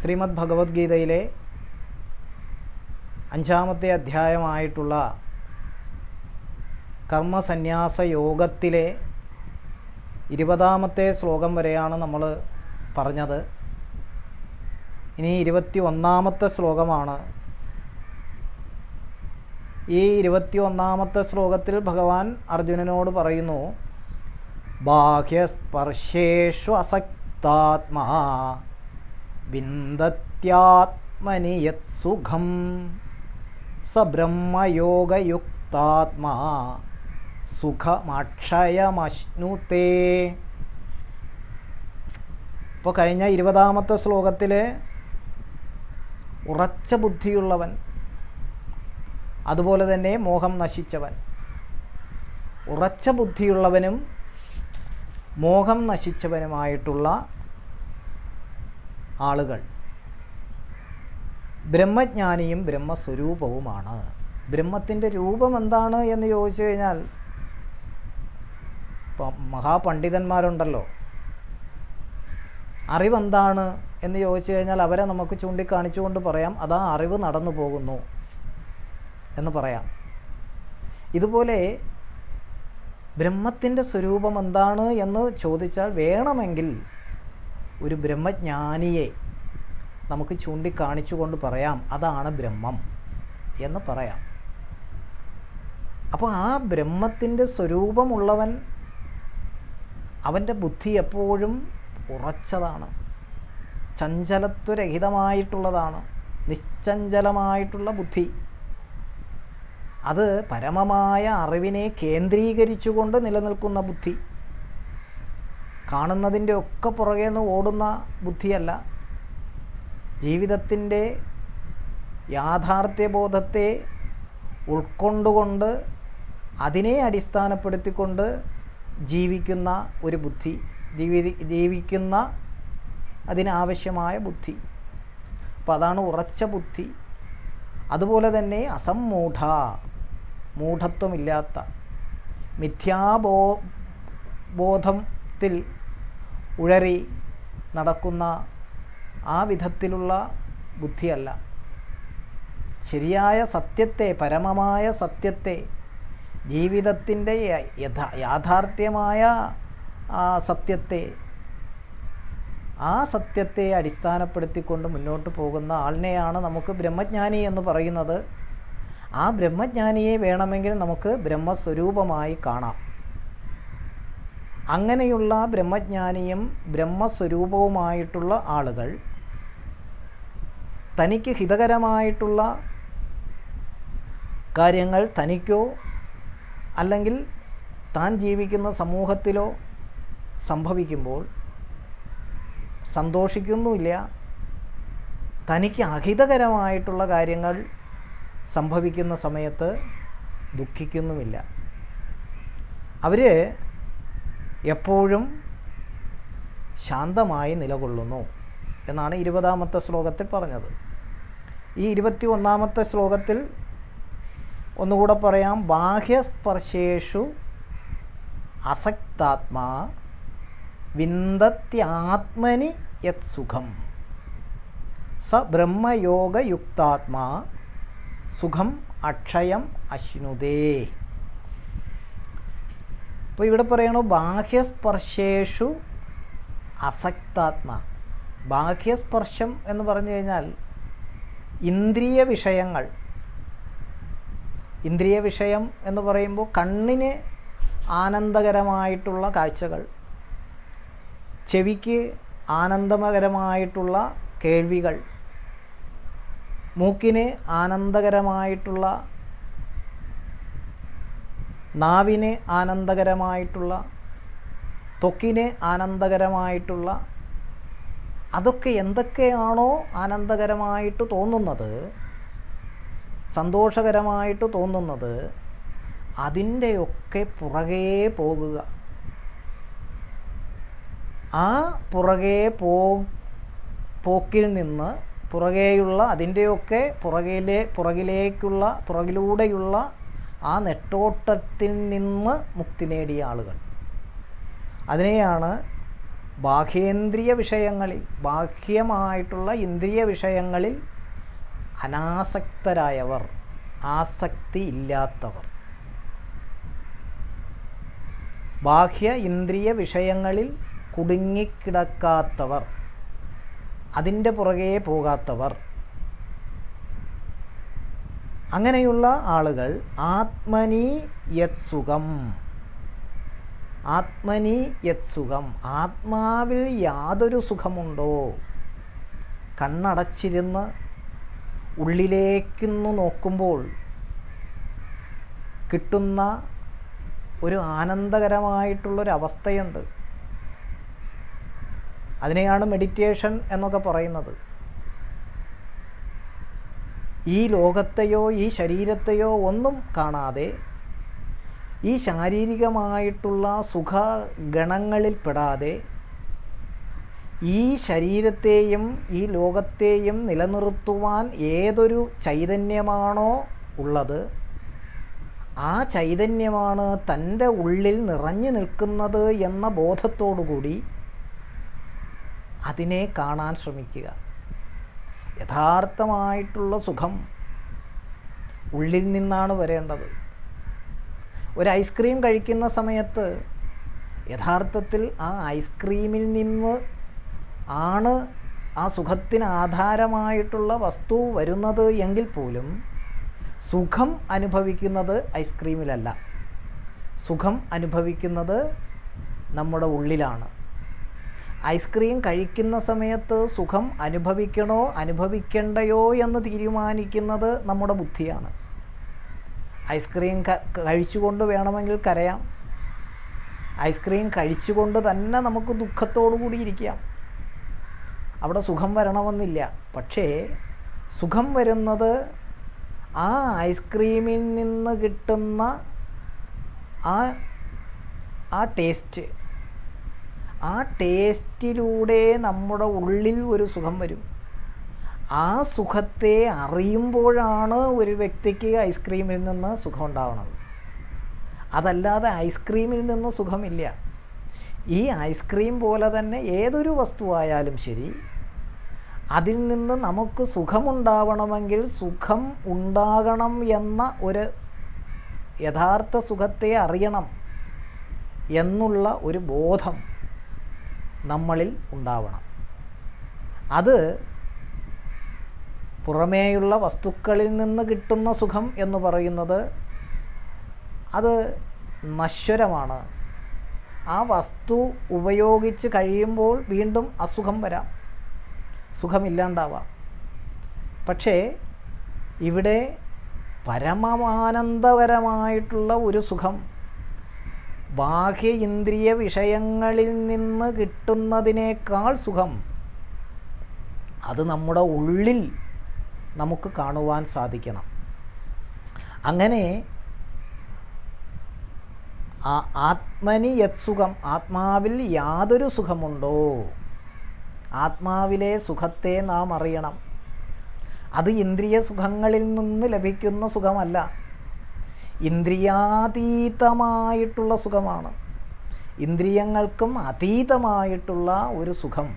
ശ്രീമദ് ഭഗവത്ഗീതയിലെ അഞ്ചാമത്തെ അധ്യായമായിട്ടുള്ള കർമ്മസന്യാസ യോഗത്തിലെ ഇരുപതാമത്തെ ശ്ലോകം വരെയാണ് നമ്മൾ പറഞ്ഞത്. ഇനി ഇരുപത്തി ഒന്നാമത്തെ ശ്ലോകമാണ്. ഈ ഇരുപത്തി ഒന്നാമത്തെ ശ്ലോകത്തിൽ ഭഗവാൻ അർജുനനോട് പറയുന്നു ബാഹ്യസ്പർശേഷു അസക്താത്മാ വിന്ദത്യാത്മനി യത് സുഖം സ ബ്രഹ്മയോഗയുക്താത്മാ സുഖമക്ഷയമശ്നുതേ. ഇപ്പോൾ കഴിഞ്ഞ ഇരുപതാമത്തെ ശ്ലോകത്തിൽ ഉറച്ച ബുദ്ധിയുള്ളവൻ അതുപോലെ തന്നെ മോഹം നശിച്ചവൻ. ഉറച്ച ബുദ്ധിയുള്ളവനും മോഹം നശിച്ചവനുമായിട്ടുള്ള ആളുകൾ. ബ്രഹ്മജ്ഞാനിയും ബ്രഹ്മസ്വരൂപവുമാണ്. ബ്രഹ്മത്തിന്റെ രൂപം എന്താണ് എന്ന് ചോദിച്ചു കഴിഞ്ഞാൽ ഇപ്പം മഹാപണ്ഡിതന്മാരുണ്ടല്ലോ. അറിവെന്താണ് എന്ന് ചോദിച്ചു കഴിഞ്ഞാൽ അവരെ നമുക്ക് ചൂണ്ടിക്കാണിച്ചുകൊണ്ട് പറയാം അതാ അറിവ് നടന്നു പോകുന്നു എന്ന് പറയാം. ഇതുപോലെ ബ്രഹ്മത്തിന്റെ സ്വരൂപം എന്താണ് എന്ന് ചോദിച്ചാൽ വേണമെങ്കിൽ ഒരു ബ്രഹ്മജ്ഞാനിയെ നമുക്ക് ചൂണ്ടിക്കാണിച്ചുകൊണ്ട് പറയാം അതാണ് ബ്രഹ്മം എന്ന് പറയാം. അപ്പോൾ ആ ബ്രഹ്മത്തിന്റെ സ്വരൂപമുള്ളവൻ അവന്റെ ബുദ്ധി എപ്പോഴും ഉറച്ചതാണ് ചഞ്ചലത്വരഹിതമായിട്ടുള്ളതാണ് നിശ്ചഞ്ചലമായിട്ടുള്ള ബുദ്ധി. അത് പരമമായ അറിവിനെ കേന്ദ്രീകരിച്ചുകൊണ്ട് നിലനിൽക്കുന്ന ബുദ്ധി. കാണുന്നതിന്റെ ഒക്കെ പുറകെ നിന്ന് ഓടുന്ന ബുദ്ധിയല്ല. ജീവിതത്തിന്റെ യാഥാർത്ഥ്യബോധത്തെ ഉൾക്കൊണ്ടുകൊണ്ട് അതിനെ അടിസ്ഥാനപ്പെടുത്തിക്കൊണ്ട് ജീവിക്കുന്ന ഒരു ബുദ്ധി ജീവി ജീവിക്കുന്ന അതിനാവശ്യമായ ബുദ്ധി. അപ്പോൾ അതാണ് ഉറച്ച ബുദ്ധി. അതുപോലെ തന്നെ അസംമൂഢ മൂഢത്വമില്ലാത്ത മിഥ്യാബോ ബോധത്തിൽ ഉഴറി നടക്കുന്ന ആ വിധത്തിലുള്ള ബുദ്ധിയല്ല. ശരിയായ സത്യത്തെ പരമമായ സത്യത്തെ ജീവിതത്തിന്റെ യഥാ യാഥാർത്ഥ്യമായ സത്യത്തെ ആ സത്യത്തെ അടിസ്ഥാനപ്പെടുത്തിക്കൊണ്ട് മുന്നോട്ട് പോകുന്ന ആളിനെയാണ് നമുക്ക് ബ്രഹ്മജ്ഞാനി എന്ന് പറയുന്നത്. ആ ബ്രഹ്മജ്ഞാനിയെ വേണമെങ്കിൽ നമുക്ക് ബ്രഹ്മസ്വരൂപമായി കാണാം. അങ്ങനെയുള്ള ബ്രഹ്മജ്ഞാനിയും ബ്രഹ്മസ്വരൂപവുമായിട്ടുള്ള ആളുകൾ തനിക്ക് ഹിതകരമായിട്ടുള്ള കാര്യങ്ങൾ തനിക്കോ അല്ലെങ്കിൽ താൻ ജീവിക്കുന്ന സമൂഹത്തിലോ സംഭവിക്കുമ്പോൾ സന്തോഷിക്കുന്നുമില്ല തനിക്ക് അഹിതകരമായിട്ടുള്ള കാര്യങ്ങൾ സംഭവിക്കുന്ന സമയത്ത് ദുഃഖിക്കുന്നുമില്ല. അവർ എപ്പോഴും ശാന്തമായി നിലകൊള്ളുന്നു എന്നാണ് ഇരുപതാമത്തെ ശ്ലോകത്തിൽ പറഞ്ഞത്. ഈ ഇരുപത്തി ഒന്നാമത്തെ ശ്ലോകത്തിൽ ഒന്നുകൂടെ പറയാം. ബാഹ്യസ്പർശേഷു അസക്താത്മാ വിന്ദത്യാത്മനി യത് സുഖം. സ ബ്രഹ്മയോഗയുക്താത്മാ സുഖം അക്ഷയം അശ്നുതേ. അപ്പോൾ ഇവിടെ പറയണു ബാഹ്യസ്പർശേഷു അസക്താത്മ. ബാഹ്യസ്പർശം എന്ന് പറഞ്ഞു കഴിഞ്ഞാൽ ഇന്ദ്രിയ വിഷയങ്ങൾ. ഇന്ദ്രിയ വിഷയം എന്ന് പറയുമ്പോൾ കണ്ണിന് ആനന്ദകരമായിട്ടുള്ള കാഴ്ചകൾ. ചെവിക്ക് ആനന്ദകരമായിട്ടുള്ള കേൾവികൾ. മൂക്കിന് ആനന്ദകരമായിട്ടുള്ള നാവിന് ആനന്ദകരമായിട്ടുള്ള ത്വക്കിന് ആനന്ദകരമായിട്ടുള്ള അതൊക്കെ എന്തൊക്കെയാണോ ആനന്ദകരമായിട്ട് തോന്നുന്നത് സന്തോഷകരമായിട്ട് തോന്നുന്നത് അതിന്റെയൊക്കെ പുറകേ പോകുക. ആ പുറകേ പോ പോക്കിൽ നിന്ന് പുറകെയുള്ള അതിന്റെയൊക്കെ പുറകിലെ പുറകിലേക്കുള്ള പുറകിലൂടെയുള്ള ആ നെട്ടോട്ടത്തിൽ നിന്ന് മുക്തി നേടിയ ആളുകൾ. അതിനെയാണ് ബാഹ്യേന്ദ്രിയ വിഷയങ്ങളിൽ ബാഹ്യമായിട്ടുള്ള ഇന്ദ്രിയ വിഷയങ്ങളിൽ അനാസക്തരായവർ ആസക്തി ഇല്ലാത്തവർ. ബാഹ്യ ഇന്ദ്രിയ വിഷയങ്ങളിൽ കുടുങ്ങിക്കിടക്കാത്തവർ അതിന്റെ പുറകെ പോകാത്തവർ. അങ്ങനെയുള്ള ആളുകൾ ആത്മനി യത് സുഖം. ആത്മനി യത് സുഖം. ആത്മാവിൽ യാതൊരു സുഖമുണ്ടോ? കണ്ണടച്ചിരുന്ന് ഉള്ളിലേക്കിന്ന് നോക്കുമ്പോൾ കിട്ടുന്ന ഒരു ആനന്ദകരമായിട്ടുള്ളൊരവസ്ഥയുണ്ട്. അതിനെയാണ് മെഡിറ്റേഷൻ എന്നൊക്കെ പറയുന്നത്. ഈ ലോകത്തെയോ ഈ ശരീരത്തെയോ ഒന്നും കാണാതെ ഈ ശാരീരികമായിട്ടുള്ള സുഖഗണങ്ങളിൽ പെടാതെ ഈ ശരീരത്തെയും ഈ ലോകത്തെയും നിലനിർത്തുവാൻ ഏതൊരു ചൈതന്യമാണോ ഉള്ളത് ആ ചൈതന്യമാണ് തന്റെ ഉള്ളിൽ നിറഞ്ഞു നിൽക്കുന്നത് എന്ന ബോധത്തോടുകൂടി അതിനെ കാണാൻ ശ്രമിക്കുക. യഥാർത്ഥമായിട്ടുള്ള സുഖം ഉള്ളിൽ നിന്നാണ് വരേണ്ടത്. ഒരു ഐസ്ക്രീം കഴിക്കുന്ന സമയത്ത് യഥാർത്ഥത്തിൽ ആ ഐസ്ക്രീമിൽ നിന്ന് ആണ് ആ സുഖത്തിന് ആധാരമായിട്ടുള്ള വസ്തു വരുന്നത് എങ്കിൽ പോലും സുഖം അനുഭവിക്കുന്നത് ഐസ്ക്രീമിലല്ല സുഖം അനുഭവിക്കുന്നത് നമ്മുടെ ഉള്ളിലാണ്. ഐസ്ക്രീം കഴിക്കുന്ന സമയത്ത് സുഖം അനുഭവിക്കണോ അനുഭവിക്കേണ്ടയോ എന്ന് തീരുമാനിക്കുന്നത് നമ്മുടെ ബുദ്ധിയാണ്. ഐസ്ക്രീം കഴിച്ചുകൊണ്ട് വേണമെങ്കിൽ കരയാം. ഐസ്ക്രീം കഴിച്ചുകൊണ്ട് തന്നെ നമുക്ക് ദുഃഖത്തോടു കൂടി ഇരിക്കാം. അവിടെ സുഖം വരണമെന്നില്ല. പക്ഷേ സുഖം വരുന്നത് ആ ഐസ്ക്രീമിൽ നിന്ന് കിട്ടുന്ന ആ ആ ടേസ്റ്റ് ആ ടേസ്റ്റിലൂടെ നമ്മുടെ ഉള്ളിൽ ഒരു സുഖം വരും. ആ സുഖത്തെ അറിയുമ്പോഴാണ് ഒരു വ്യക്തിക്ക് ഐസ്ക്രീമിൽ നിന്ന് സുഖം ഉണ്ടാവുന്നത് അതല്ലാതെ ഐസ്ക്രീമിൽ നിന്ന് സുഖമില്ല. ഈ ഐസ്ക്രീം പോലെ തന്നെ ഏതൊരു വസ്തുവായാലും ശരി അതിൽ നിന്ന് നമുക്ക് സുഖമുണ്ടാവണമെങ്കിൽ സുഖം ഉണ്ടാകണം എന്ന ഒരു യഥാർത്ഥ സുഖത്തെ അറിയണം എന്നുള്ള ഒരു ബോധം നമ്മളിൽ ഉണ്ടാവണം. അത് പുറമേയുള്ള വസ്തുക്കളിൽ നിന്ന് കിട്ടുന്ന സുഖം എന്ന് പറയുന്നത് അത് നശ്വരമാണ്. ആ വസ്തു ഉപയോഗിച്ച് കഴിയുമ്പോൾ വീണ്ടും അസുഖം വരാം. സുഖമില്ലാണ്ടാവാം. പക്ഷേ ഇവിടെ പരമാനന്ദപരമായിട്ടുള്ള ഒരു സുഖം ബാഹ്യ ഇന്ദ്രിയ വിഷയങ്ങളിൽ നിന്ന് കിട്ടുന്നതിനേക്കാൾ സുഖം അത് നമ്മുടെ ഉള്ളിൽ നമുക്ക് കാണുവാൻ സാധിക്കണം. അങ്ങനെ ആ ആത്മനി യത് സുഖം ആത്മാവിൽ യാതൊരു സുഖമുണ്ടോ? ആത്മാവിലെ സുഖത്തെ നാം അറിയണം. അത് ഇന്ദ്രിയ സുഖങ്ങളിൽ നിന്ന് ലഭിക്കുന്ന സുഖമല്ല. ഇന്ദ്രിയാതീതമായിട്ടുള്ള സുഖമാണ്. ഇന്ദ്രിയങ്ങൾക്കും അതീതമായിട്ടുള്ള ഒരു സുഖം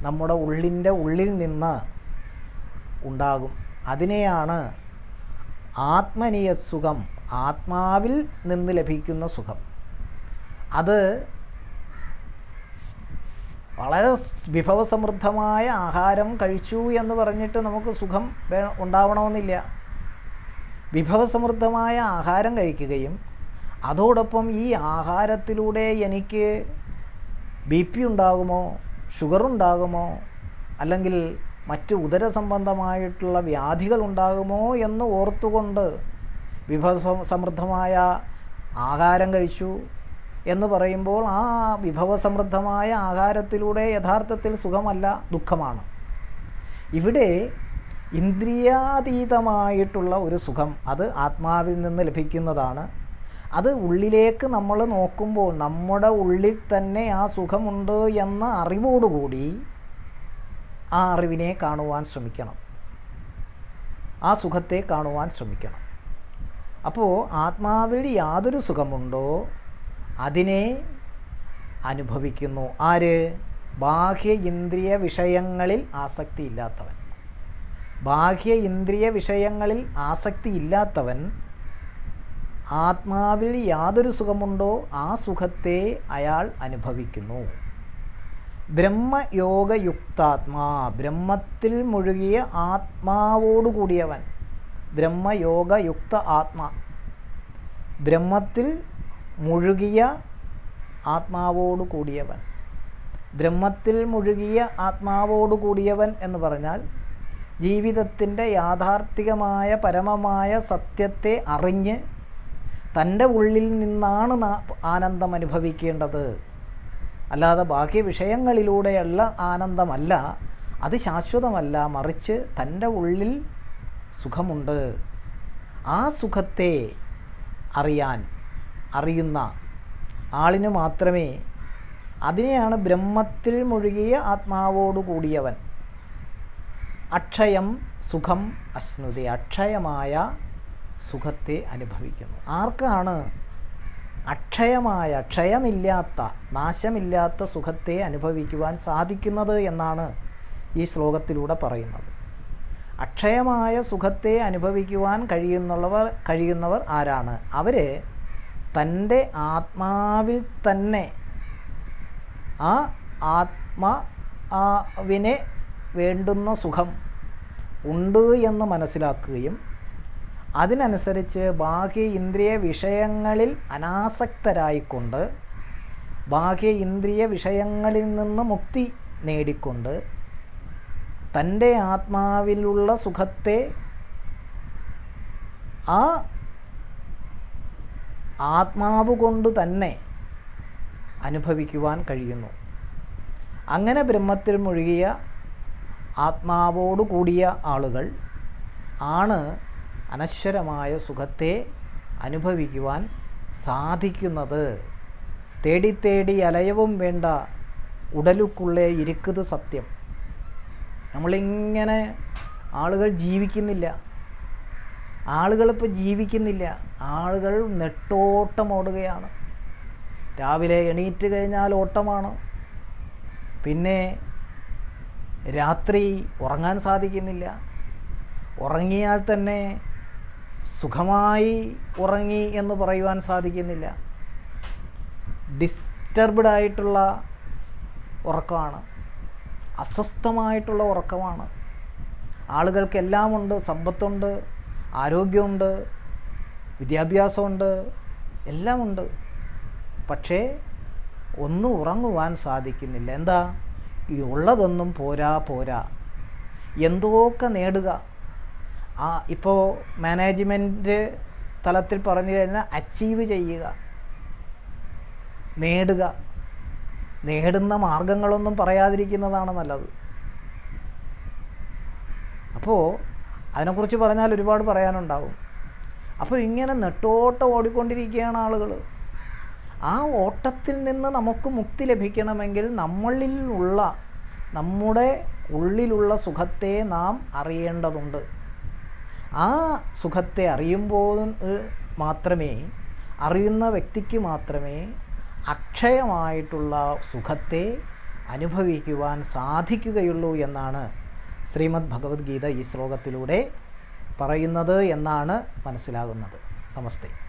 നമ്മുടെ ഉള്ളിന്റെ ഉള്ളിൽ നിന്ന് ഉണ്ടാകും. അതിനെയാണ് ആത്മനീയ സുഖം ആത്മാവിൽ നിന്ന് ലഭിക്കുന്ന സുഖം. അത് വളരെ വിഭവസമൃദ്ധമായ ആഹാരം കഴിച്ചു എന്ന് പറഞ്ഞിട്ട് നമുക്ക് സുഖം ഉണ്ടാവണമെന്നില്ല. വിഭവസമൃദ്ധമായ ആഹാരം കഴിക്കുകയും അതോടൊപ്പം ഈ ആഹാരത്തിലൂടെ എനിക്ക് ബി പി ഉണ്ടാകുമോ ഷുഗർ ഉണ്ടാകുമോ അല്ലെങ്കിൽ മറ്റ് ഉദര സംബന്ധമായിട്ടുള്ള വ്യാധികൾ ഉണ്ടാകുമോ എന്ന് ഓർത്തുകൊണ്ട് വിഭവ സമൃദ്ധമായ ആഹാരം കഴിച്ചു എന്ന് പറയുമ്പോൾ ആ വിഭവസമൃദ്ധമായ ആഹാരത്തിലൂടെ യഥാർത്ഥത്തിൽ സുഖമല്ല ദുഃഖമാണ്. ഇവിടെ ഇന്ദ്രിയാതീതമായിട്ടുള്ള ഒരു സുഖം അത് ആത്മാവിൽ നിന്ന് ലഭിക്കുന്നതാണ്. അത് ഉള്ളിലേക്ക് നമ്മൾ നോക്കുമ്പോൾ നമ്മുടെ ഉള്ളിൽ തന്നെ ആ സുഖമുണ്ട് എന്ന അറിവോടുകൂടി ആ അറിവിനെ കാണുവാൻ ശ്രമിക്കണം. ആ സുഖത്തെ കാണുവാൻ ശ്രമിക്കണം. അപ്പോൾ ആത്മാവിൽ യാതൊരു സുഖമുണ്ടോ? അതിനെ അനുഭവിക്കുന്നു. ആര്? ബാഹ്യ ഇന്ദ്രിയ വിഷയങ്ങളിൽ ആസക്തി ഇല്ലാത്തവൻ ബാഹ്യ ഇന്ദ്രിയ വിഷയങ്ങളിൽ ആസക്തി ഇല്ലാത്തവൻ ആത്മാവിൽ യാതൊരു സുഖമുണ്ടോ ആ സുഖത്തെ അയാൾ അനുഭവിക്കുന്നു. ബ്രഹ്മയോഗയുക്താത്മാ. ബ്രഹ്മത്തിൽ മുഴുകിയ ആത്മാവോടുകൂടിയവൻ ബ്രഹ്മയോഗയുക്ത ആത്മാ. ബ്രഹ്മത്തിൽ മുഴുകിയ ആത്മാവോട് കൂടിയവൻ ബ്രഹ്മത്തിൽ മുഴുകിയ ആത്മാവോട് കൂടിയവൻ എന്ന് പറഞ്ഞാൽ ജീവിതത്തിന്റെ യാഥാർത്ഥികമായ പരമമായ സത്യത്തെ അറിഞ്ഞ് തന്റെ ഉള്ളിൽ നിന്നാണ് ആനന്ദം അനുഭവിക്കേണ്ടത്. അല്ലാതെ ബാക്കി വിഷയങ്ങളിലൂടെയുള്ള ആനന്ദമല്ല അത് ശാശ്വതമല്ല മറിച്ച് തന്റെ ഉള്ളിൽ സുഖമുണ്ട്. ആ സുഖത്തെ അറിയാൻ അറിയുന്ന ആളിന് മാത്രമേ അതിനെയാണ് ബ്രഹ്മത്തിൽ മുഴുകിയ ആത്മാവോടു കൂടിയവൻ. അക്ഷയം സുഖം അശ്നുതി. അക്ഷയമായ സുഖത്തെ അനുഭവിക്കുന്നു. ആർക്കാണ് അക്ഷയമായ ക്ഷയമില്ലാത്ത നാശമില്ലാത്ത സുഖത്തെ അനുഭവിക്കുവാൻ സാധിക്കുന്നത് എന്നാണ് ഈ ശ്ലോകത്തിലൂടെ പറയുന്നത്. അക്ഷയമായ സുഖത്തെ അനുഭവിക്കുവാൻ കഴിയുന്നുള്ളവർ കഴിയുന്നവർ ആരാണ്? അവർ തന്റെ ആത്മാവിൽ തന്നെ ആ ആത്മാവിനെ വേണ്ടുന്ന സുഖം ഉണ്ട് എന്ന് മനസ്സിലാക്കുകയും അതിനനുസരിച്ച് ബാഹ്യ ഇന്ദ്രിയ വിഷയങ്ങളിൽ അനാസക്തരായിക്കൊണ്ട് ബാഹ്യ ഇന്ദ്രിയ വിഷയങ്ങളിൽ നിന്ന് മുക്തി നേടിക്കൊണ്ട് തന്റെ ആത്മാവിലുള്ള സുഖത്തെ ആ ആത്മാവ് കൊണ്ട് തന്നെ അനുഭവിക്കുവാൻ കഴിയുന്നു. അങ്ങനെ ബ്രഹ്മത്തിൽ മുഴുകിയ ആത്മാവോടു കൂടിയ ആളുകൾ ആണ് അനശ്വരമായ സുഖത്തെ അനുഭവിക്കുവാൻ സാധിക്കുന്നത്. തേടി തേടി അലയവും വേണ്ട ഉടലുക്കുള്ളേ ഇരിക്കുന്നത് സത്യം. നമ്മളിങ്ങനെ ആളുകൾ ജീവിക്കുന്നില്ല. ആളുകളിപ്പോൾ ജീവിക്കുന്നില്ല. ആളുകൾ നെട്ടോട്ടം ഓടുകയാണ്. രാവിലെ എണീറ്റ് കഴിഞ്ഞാൽ ഓട്ടമാണ്. പിന്നെ രാത്രി ഉറങ്ങാൻ സാധിക്കുന്നില്ല. ഉറങ്ങിയാൽ തന്നെ സുഖമായി ഉറങ്ങി എന്ന് പറയുവാൻ സാധിക്കുന്നില്ല. ഡിസ്റ്റർബ്ഡ് ആയിട്ടുള്ള ഉറക്കമാണ്. അസ്വസ്ഥമായിട്ടുള്ള ഉറക്കമാണ്. ആളുകൾക്കെല്ലാം ഉണ്ട് സമ്പത്തുണ്ട് ആരോഗ്യമുണ്ട് വിദ്യാഭ്യാസമുണ്ട് എല്ലാമുണ്ട്. പക്ഷേ ഒന്നും ഉറങ്ങുവാൻ സാധിക്കുന്നില്ല. എന്താ? ഈ ഉള്ളതൊന്നും പോരാ പോരാ. എന്തൊക്കെ നേടുക. ആ ഇപ്പോൾ മാനേജ്മെന്റ് തലത്തിൽ പറഞ്ഞു കഴിഞ്ഞാൽ അച്ചീവ് ചെയ്യുക. നേടുക. നേടുന്ന മാർഗങ്ങളൊന്നും പറയാതിരിക്കുന്നതാണ് നല്ലത്. അപ്പോൾ അതിനെക്കുറിച്ച് പറഞ്ഞാൽ ഒരുപാട് പറയാനുണ്ടാവും. അപ്പോൾ ഇങ്ങനെ നെട്ടോട്ടം ഓടിക്കൊണ്ടിരിക്കുകയാണ് ആളുകൾ ആ ഓട്ടത്തിൽ നിന്ന് നമുക്ക് മുക്തി ലഭിക്കണമെങ്കിൽ നമ്മളിൽ ഉള്ള നമ്മുടെ ഉള്ളിലുള്ള സുഖത്തെ നാം അറിയേണ്ടതുണ്ട്. ആ സുഖത്തെ അറിയുമ്പോൾ മാത്രമേ അറിയുന്ന വ്യക്തിക്ക് മാത്രമേ അക്ഷയമായിട്ടുള്ള സുഖത്തെ അനുഭവിക്കുവാൻ സാധിക്കുകയുള്ളൂ എന്നാണ് ശ്രീമദ് ഭഗവത്ഗീത ഈ ശ്ലോകത്തിലൂടെ പറയുന്നത് എന്നാണ് മനസ്സിലാകുന്നത്. നമസ്തേ.